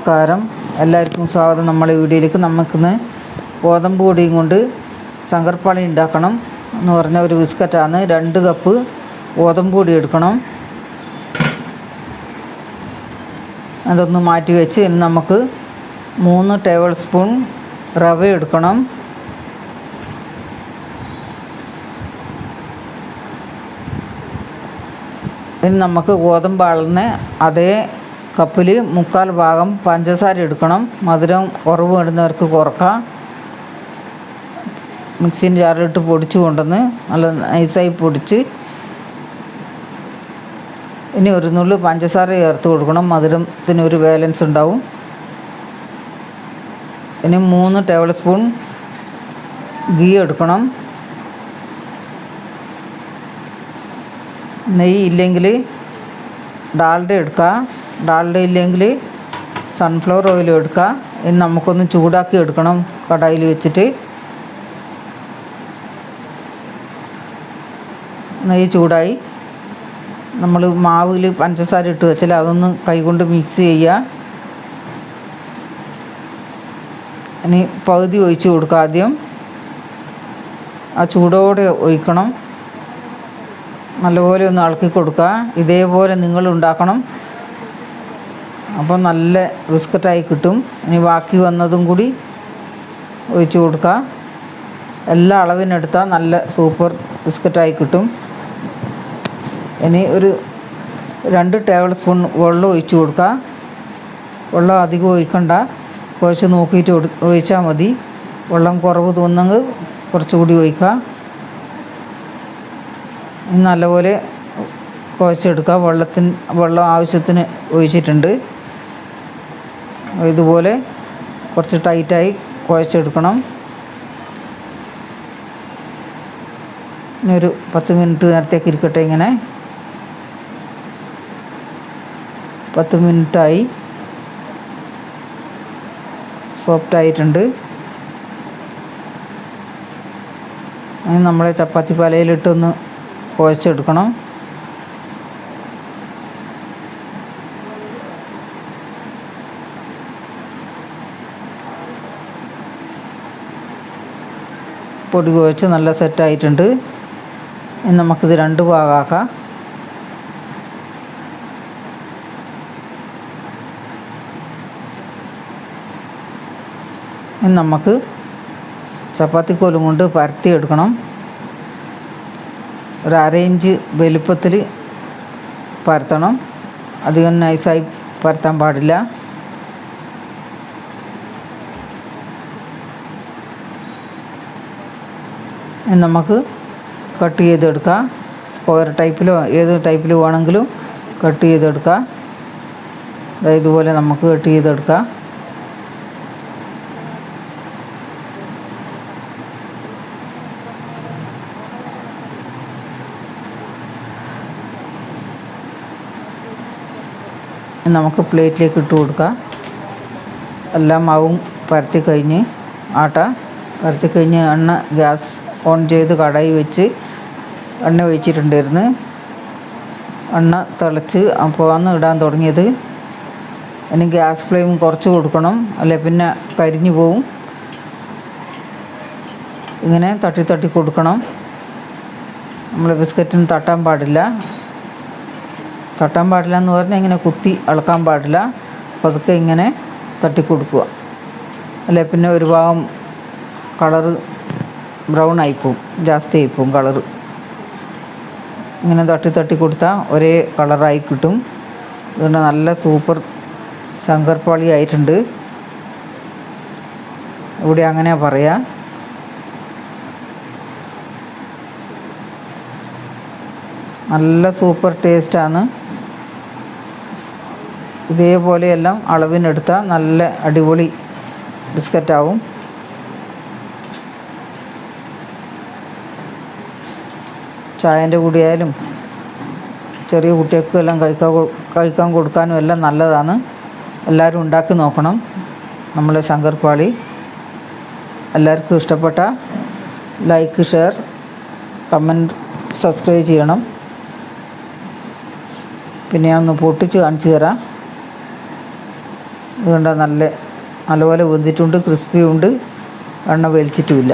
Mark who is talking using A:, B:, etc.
A: നമസ്കാരം. എല്ലാവർക്കും സ്വാഗതം നമ്മളെ വീഡിയോയിലേക്ക്. നമുക്കിന്ന് ഗോതമ്പ് പൊടിയും കൊണ്ട് ശങ്കർപ്പാളി ഉണ്ടാക്കണം എന്ന് പറഞ്ഞ ഒരു ബിസ്ക്കറ്റാണ്. രണ്ട് കപ്പ് ഗോതമ്പ് പൊടി എടുക്കണം. അതൊന്ന് മാറ്റി വെച്ച് ഇനി നമുക്ക് മൂന്ന് ടേബിൾ സ്പൂൺ റവ എടുക്കണം. ഇനി നമുക്ക് ഗോതമ്പ് അളന്ന് അതേ കപ്പിൽ മുക്കാൽ ഭാഗം പഞ്ചസാര എടുക്കണം. മധുരം കുറവ് വേണ്ടുന്നവർക്ക് കുറക്കാം. മിക്സിന്റെ ജാറിലിട്ട് പൊടിച്ച് കൊണ്ടുവന്ന് നല്ല നൈസായി പൊടിച്ച് ഇനി ഒരു നുള്ളു പഞ്ചസാര ചേർത്ത് കൊടുക്കണം. മധുരത്തിന് ഒരു ബാലൻസ് ഉണ്ടാവും. ഇനി മൂന്ന് ടേബിൾ സ്പൂൺ ഗീ എടുക്കണം. നെയ്യ് ഇല്ലെങ്കിൽ ഡാൽഡ എടുക്കുക ഡാൽഡ ഇല്ലെങ്കിൽ സൺഫ്ലവർ ഓയിൽ എടുക്കുക. ഇനി നമുക്കൊന്ന് ചൂടാക്കി എടുക്കണം കടായിൽ വെച്ചിട്ട്. നെയ്യ് ചൂടായി. നമ്മൾ മാവിൽ പഞ്ചസാര ഇട്ട് വെച്ചാൽ അതൊന്ന് കൈകൊണ്ട് മിക്സ് ചെയ്യുക. ഇനി പകുതി ഒഴിച്ച് കൊടുക്കുക ആദ്യം. ആ ചൂടോടെ ഒഴിക്കണം. നല്ലപോലെ ഒന്ന് ഇളക്കി കൊടുക്കുക. ഇതേപോലെ നിങ്ങൾ ഉണ്ടാക്കണം. അപ്പോൾ നല്ല ബിസ്ക്കറ്റായി കിട്ടും. ഇനി ബാക്കി വന്നതും കൂടി ഒഴിച്ചു കൊടുക്കുക എല്ലാ അളവിനെടുത്താൽ നല്ല സൂപ്പർ ബിസ്ക്കറ്റായി കിട്ടും. ഇനി ഒരു രണ്ട് ടേബിൾ സ്പൂൺ വെള്ളം ഒഴിച്ചു കൊടുക്കുക വെള്ളം അധികം ഒഴിക്കണ്ട. കുറച്ച് നോക്കിയിട്ട് ഒഴിച്ചാൽ മതി. വെള്ളം കുറവ് തോന്നുന്നെങ്കിൽ കുറച്ചുകൂടി ഒഴിക്കുക നല്ലപോലെ കുഴച്ചെടുക്കുക വെള്ളത്തിന് വെള്ളം ആവശ്യത്തിന് ഒഴിച്ചിട്ടുണ്ട്. ഇതുപോലെ കുറച്ച് ടൈറ്റായി കുഴച്ചെടുക്കണം. ഇനി ഒരു പത്ത് മിനിറ്റ് നേരത്തേക്ക് ഇരിക്കട്ടെ ഇങ്ങനെ. പത്ത് മിനിറ്റായി. സോഫ്റ്റ് ആയിട്ടുണ്ട്. നമ്മളെ ചപ്പാത്തി പലയിലിട്ടൊന്ന് കുഴച്ചെടുക്കണം. പൊടി കുഴച്ച് നല്ല സെറ്റായിട്ടുണ്ട്. ഇനി നമുക്കിത് രണ്ട് ഭാഗമാക്കാം ഇനി നമുക്ക് ചപ്പാത്തിക്കോലും കൊണ്ട് പരത്തി എടുക്കണം ഒരു അര ഇഞ്ച് വലുപ്പത്തിൽ പരത്തണം. അധികം നൈസായി പരത്താൻ പാടില്ല. നമുക്ക് കട്ട് ചെയ്തെടുക്കാം. സ്ക്വയർ ടൈപ്പിലോ ഏത് ടൈപ്പിൽ വേണമെങ്കിലും കട്ട് ചെയ്തെടുക്കാം. ഇതുപോലെ നമുക്ക് കട്ട് ചെയ്തെടുക്കാം. നമുക്ക് പ്ലേറ്റിലേക്ക് ഇട്ട് കൊടുക്കാം. എല്ലാം മാവും പരത്തി കഴിഞ്ഞ് ആട്ട. പരത്തി കഴിഞ്ഞ് എണ്ണ ഗ്യാസ് ഓൺ ചെയ്ത് കടായി വെച്ച് എണ്ണ ഒഴിച്ചിട്ടുണ്ടായിരുന്നു. എണ്ണ തിളച്ച് അപ്പോഴാണ് ഇടാൻ തുടങ്ങിയത്. ഇനി ഗ്യാസ് ഫ്ലെയിം കുറച്ച് കൊടുക്കണം. അല്ലെ പിന്നെ കരിഞ്ഞു പോവും. ഇങ്ങനെ തട്ടി തട്ടി കൊടുക്കണം. നമ്മൾ ബിസ്ക്കറ്റിന് തട്ടാൻ പാടില്ല. തട്ടാൻ പാടില്ല എന്ന് പറഞ്ഞാൽ ഇങ്ങനെ കുത്തി ഇളക്കാൻ പാടില്ല. പതുക്കെ ഇങ്ങനെ തട്ടി കൊടുക്കുക. അല്ലെ പിന്നെ ഒരു ഭാഗം കളറ് ബ്രൗൺ ആയിപ്പോവും ജാസ്തി ആയിപ്പോവും കളറ് ഇങ്ങനെ തട്ടി തട്ടി കൊടുത്താൽ ഒരേ കളറായി കിട്ടും. അതുകൊണ്ട് നല്ല സൂപ്പർ ശങ്കർപ്പാളി ആയിട്ടുണ്ട്. ഇവിടെ അങ്ങനെ പറയാ. നല്ല സൂപ്പർ ടേസ്റ്റാണ് ഇതേപോലെയെല്ലാം അളവിനെടുത്താൽ നല്ല അടിപൊളി ബിസ്ക്കറ്റാവും ചായന്റെ കൂടിയായാലും ചെറിയ കുട്ടികൾക്ക് എല്ലാം കഴിക്കാൻ കഴിക്കാൻ കൊടുക്കാനും എല്ലാം നല്ലതാണ്. എല്ലാവരും ഉണ്ടാക്കി നോക്കണം. നമ്മളെ ശങ്കർ പാളി എല്ലാവർക്കും ഇഷ്ടപ്പെട്ട ലൈക്ക് ഷെയർ കമന്റ് സബ്സ്ക്രൈബ് ചെയ്യണം. പിന്നെ ഞാൻ ഒന്ന് പൊട്ടിച്ച് കാണിച്ചു തരാം. ഇത് നല്ല നല്ലപോലെ വെന്തിട്ടുണ്ട് ക്രിസ്പിയുണ്ട് എണ്ണ വലിച്ചിട്ടുമില്ല